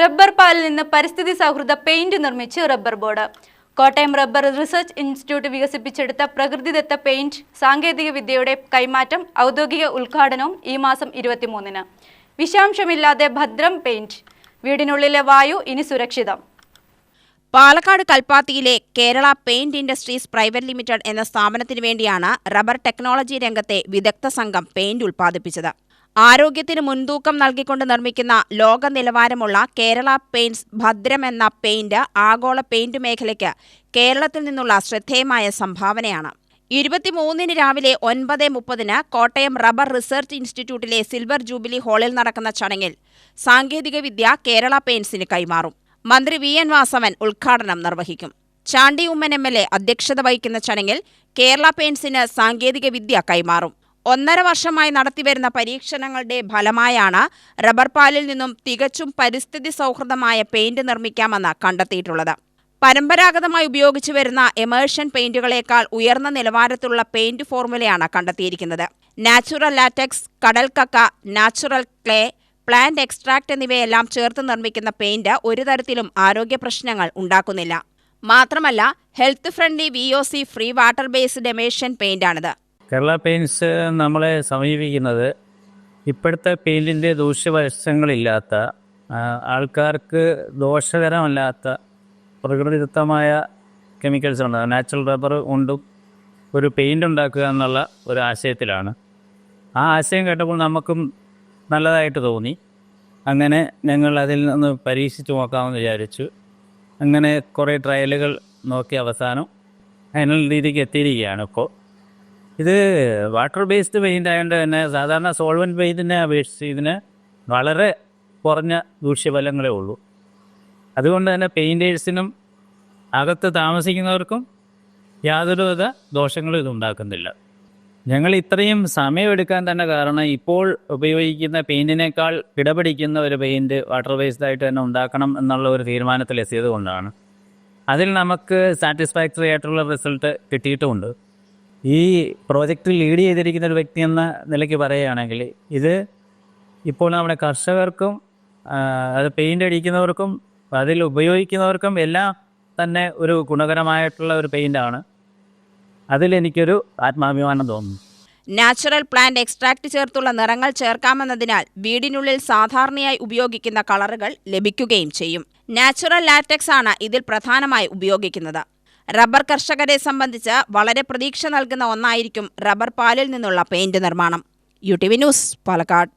Rubber പാലിൽ നിന്ന് പരിസ്ഥിതി സൗഹൃദ പെയിന്റ് നിർമ്മിച്ച് rubber board. Kottayam rubber research institute വികസിപ്പിച്ചെടുത്ത പ്രകൃതിദത്ത പെയിന്റ് സാങ്കേതിക വിദ്യയുടെ കൈമാറ്റം ഔദ്യോഗിക ഉദ്ഘാടനവും ഈ മാസം ഇരുപത്തിമൂന്നിന്. വിഷാംശമില്ലാതെ ഭദ്രം പെയിന്റ്. വീടിനുള്ളിലെ വായു ഇനി സുരക്ഷിതം. Palakkad കൽപ്പാത്തിയിലെ Kerala paint industries private limited എന്ന സ്ഥാപനത്തിനു വേണ്ടിയാണ് റബ്ബർ ടെക്നോളജി രംഗത്തെ വിദഗ്ധ സംഘം പെയിന്റ് ഉൽപ്പാദിപ്പിച്ചത്. ആരോഗ്യത്തിന് മുൻതൂക്കം നൽകിക്കൊണ്ട് നിർമ്മിക്കുന്ന ലോക നിലവാരമുള്ള കേരള പെയിന്റ്സ് ഭദ്രം എന്ന പെയിന്റ് ആഗോള പെയിന്റ് മേഖലയ്ക്ക് കേരളത്തിൽ നിന്നുള്ള ശ്രദ്ധേയമായ സംഭാവനയാണ്. ഇരുപത്തിമൂന്നിന് രാവിലെ ഒൻപത് മുപ്പതിന് കോട്ടയം റബ്ബർ റിസർച്ച് ഇൻസ്റ്റിറ്റ്യൂട്ടിലെ സിൽവർ ജൂബിലി ഹാളിൽ നടക്കുന്ന ചടങ്ങിൽ സാങ്കേതികവിദ്യ കേരള പെയിന്റ്സിന് കൈമാറും. മന്ത്രി വി എൻ വാസവൻ ഉദ്ഘാടനം നിർവഹിക്കും. Chandy Oommen M L A അധ്യക്ഷത വഹിക്കുന്ന ചടങ്ങിൽ കേരള പെയിന്റ്സിന് സാങ്കേതികവിദ്യ കൈമാറും. ഒന്നര വർഷമായി നടത്തിവരുന്ന പരീക്ഷണങ്ങളുടെ ഫലമായാണ് റബ്ബർ പാലിൽ നിന്നും തികച്ചും പരിസ്ഥിതി സൗഹൃദമായ പെയിന്റ് നിർമ്മിക്കാമെന്ന് കണ്ടെത്തിയിട്ടുള്ളത്. പരമ്പരാഗതമായി ഉപയോഗിച്ചു വരുന്ന എമേഴ്ഷൻ പെയിന്റുകളേക്കാൾ ഉയർന്ന നിലവാരത്തിലുള്ള പെയിന്റ് ഫോർമുലയാണ് കണ്ടെത്തിയിരിക്കുന്നത്. നാച്ചുറൽ ലാറ്റക്സ് കടൽക്കക്ക നാച്ചുറൽ ക്ലേ പ്ലാന്റ് എക്സ്ട്രാക്ട് എന്നിവയെല്ലാം ചേർത്ത് നിർമ്മിക്കുന്ന പെയിന്റ് ഒരു തരത്തിലും ആരോഗ്യ പ്രശ്നങ്ങൾ ഉണ്ടാക്കുന്നില്ല. മാത്രമല്ല health friendly V O C free water based emulsion പെയിന്റാണിത്. Kerala paints നമ്മളെ സമീപിക്കുന്നത് ഇപ്പോഴത്തെ പെയിന്റിന്റെ ദൂഷ്യവശങ്ങളില്ലാത്ത ആൾക്കാർക്ക് ദോഷകരമല്ലാത്ത പ്രകൃതിദത്തമായ കെമിക്കൽസ് ഉണ്ട്. നാച്ചുറൽ റബ്ബർ കൊണ്ടും ഒരു പെയിന്റ് ഉണ്ടാക്കുക എന്നുള്ള ഒരു ആശയത്തിലാണ്. ആ ആശയം കേട്ടപ്പോൾ നമുക്കും നല്ലതായിട്ട് തോന്നി. അങ്ങനെ ഞങ്ങൾ അതിൽ നിന്ന് പരീക്ഷിച്ച് നോക്കാമെന്ന് വിചാരിച്ചു. അങ്ങനെ കുറേ ട്രയലുകൾ നോക്കി അവസാനം ഫൈനൽ രീതിക്ക് എത്തിയിരിക്കുകയാണ് ഇപ്പോൾ. ഇത് വാട്ടർ ബേസ്ഡ് പെയിന്റ് ആയതുകൊണ്ട് തന്നെ സാധാരണ സോൾവെന്റ് പെയിന്റിനെ അപേക്ഷിച്ച് ഇതിന് വളരെ കുറഞ്ഞ ദൂഷ്യഫലങ്ങളേ ഉള്ളൂ. അതുകൊണ്ട് തന്നെ പെയിന്റേഴ്സിനും അകത്ത് താമസിക്കുന്നവർക്കും യാതൊരുവിധ ദോഷങ്ങളും ഇതുണ്ടാക്കുന്നില്ല ഞങ്ങൾ ഇത്രയും സമയമെടുക്കാൻ തന്നെ കാരണം ഇപ്പോൾ ഉപയോഗിക്കുന്ന പെയിന്റിനേക്കാൾ കിടപിടിക്കുന്ന ഒരു പെയിന്റ് വാട്ടർ ബേസ്ഡ് ആയിട്ട് തന്നെ ഉണ്ടാക്കണം എന്നുള്ള ഒരു തീരുമാനത്തിലെത്തിയത് കൊണ്ടാണ്. അതിൽ നമുക്ക് സാറ്റിസ്ഫാക്ടറി ആയിട്ടുള്ള റിസൾട്ട് കിട്ടിയിട്ടുമുണ്ട്. ഈ പ്രോജക്റ്റ് ലീഡ് ചെയ്തിരിക്കുന്ന ഒരു വ്യക്തി എന്ന നിലയ്ക്ക് പറയുകയാണെങ്കിൽ ഇത് ഇപ്പോൾ നമ്മുടെ കർഷകർക്കും അത് പെയിന്റ് അടിക്കുന്നവർക്കും അതിൽ ഉപയോഗിക്കുന്നവർക്കും എല്ലാം തന്നെ ഒരു ഗുണകരമായിട്ടുള്ള ഒരു പെയിന്റാണ് അതിലെനിക്കൊരു ആത്മാഭിമാനം തോന്നുന്നു. നാച്ചുറൽ പ്ലാന്റ് എക്സ്ട്രാക്ട് ചേർത്തുള്ള നിറങ്ങൾ ചേർക്കാമെന്നതിനാൽ വീടിനുള്ളിൽ സാധാരണയായി ഉപയോഗിക്കുന്ന കളറുകൾ ലഭിക്കുകയും ചെയ്യും. നാച്ചുറൽ ലാറ്റക്സ് ആണ് ഇതിൽ പ്രധാനമായി ഉപയോഗിക്കുന്നത്. റബ്ബർ കർഷകരെ സംബന്ധിച്ച് വളരെ പ്രതീക്ഷ നൽകുന്ന ഒന്നായിരിക്കും റബ്ബർ പാലിൽ നിന്നുള്ള പെയിന്റ് നിർമ്മാണം. U T V news Palakkad.